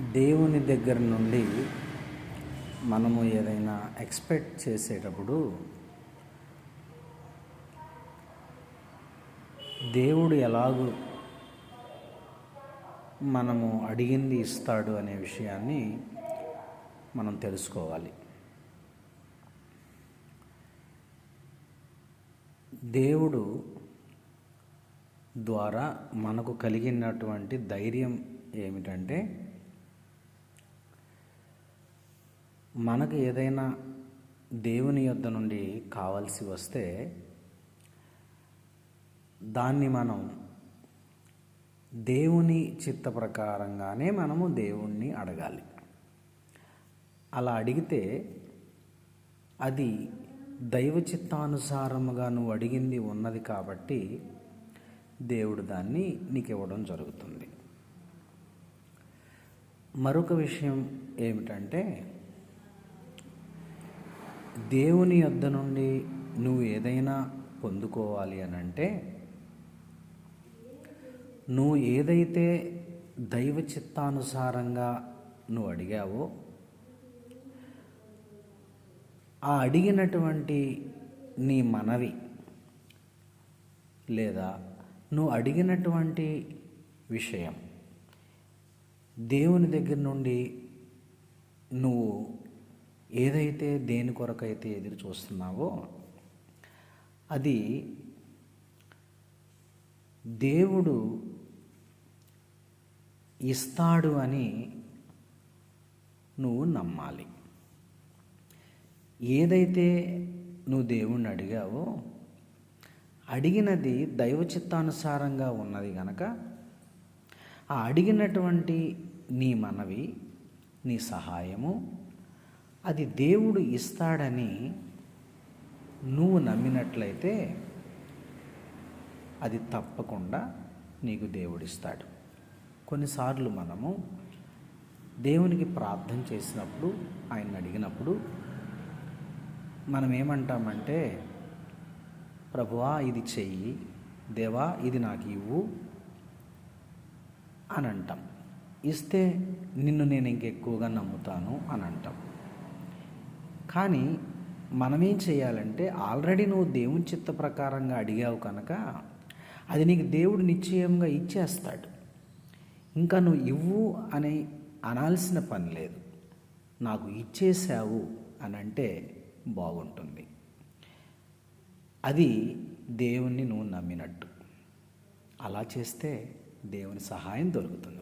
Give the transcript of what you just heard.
దేవుని దగ్గర నుండి మనము ఏదైనా ఎక్స్పెక్ట్ చేసేటప్పుడు దేవుడు ఎలాగూ మనము అడిగింది ఇస్తాడు అనే విషయాన్ని మనం తెలుసుకోవాలి. దేవుడు ద్వారా మనకు కలిగినటువంటి ధైర్యం ఏమిటంటే మనకు ఏదైనా దేవుని యొద్ద నుండి కావాల్సి వస్తే దాన్ని మనం దేవుని చిత్త ప్రకారంగానే మనము దేవుణ్ణి అడగాలి. అలా అడిగితే అది దైవ చిత్తానుసారముగా నువ్వు అడిగింది ఉన్నది కాబట్టి దేవుడు దాన్ని నీకు ఇవ్వడం జరుగుతుంది. మరొక విషయం ఏమిటంటే దేవుని యొద్ద నుండి నువ్వు ఏదైనా పొందుకోవాలి అని అంటే నువ్వు ఏదైతే దైవ చిత్తానుసారంగా నువ్వు అడిగావో ఆ అడిగినటువంటి నీ మనవి లేదా నువ్వు అడిగినటువంటి విషయం దేవుని దగ్గర నుండి నువ్వు ఏదైతే దేని కొరకైతే ఎదురు చూస్తున్నావో అది దేవుడు ఇస్తాడు అని నువ్వు నమ్మాలి. ఏదైతే నువ్వు దేవుణ్ణి అడిగావో అడిగినది దైవ చిత్తానుసారంగా ఉన్నది గనక ఆ అడిగినటువంటి నీ మనవి నీ సహాయము అది దేవుడు ఇస్తాడని నువ్వు నమ్మినట్లయితే అది తప్పకుండా నీకు దేవుడిస్తాడు కొన్నిసార్లు మనము దేవునికి ప్రార్థన చేసినప్పుడు ఆయన అడిగినప్పుడు మనం ఏమంటామంటే ప్రభువా ఇది చెయ్యి దేవా ఇది నాకు ఇవ్వు అని అంటాం. ఇస్తే నిన్ను నేను ఇంకెక్కువగా నమ్ముతాను అని అంటాం. కానీ మనమేం చేయాలంటే ఆల్రెడీ నువ్వు దేవుని చిత్త ప్రకారంగా అడిగావు కనుక అది నీకు దేవుడు నిశ్చయంగా ఇచ్చేస్తాడు. ఇంకా నువ్వు ఇవ్వు అని అనాల్సిన పని లేదు. నాకు ఇచ్చేసావు అని అంటే బాగుంటుంది. అది దేవుణ్ణి నువ్వు నమ్మినట్టు. అలా చేస్తే దేవుని సహాయం దొరుకుతుంది.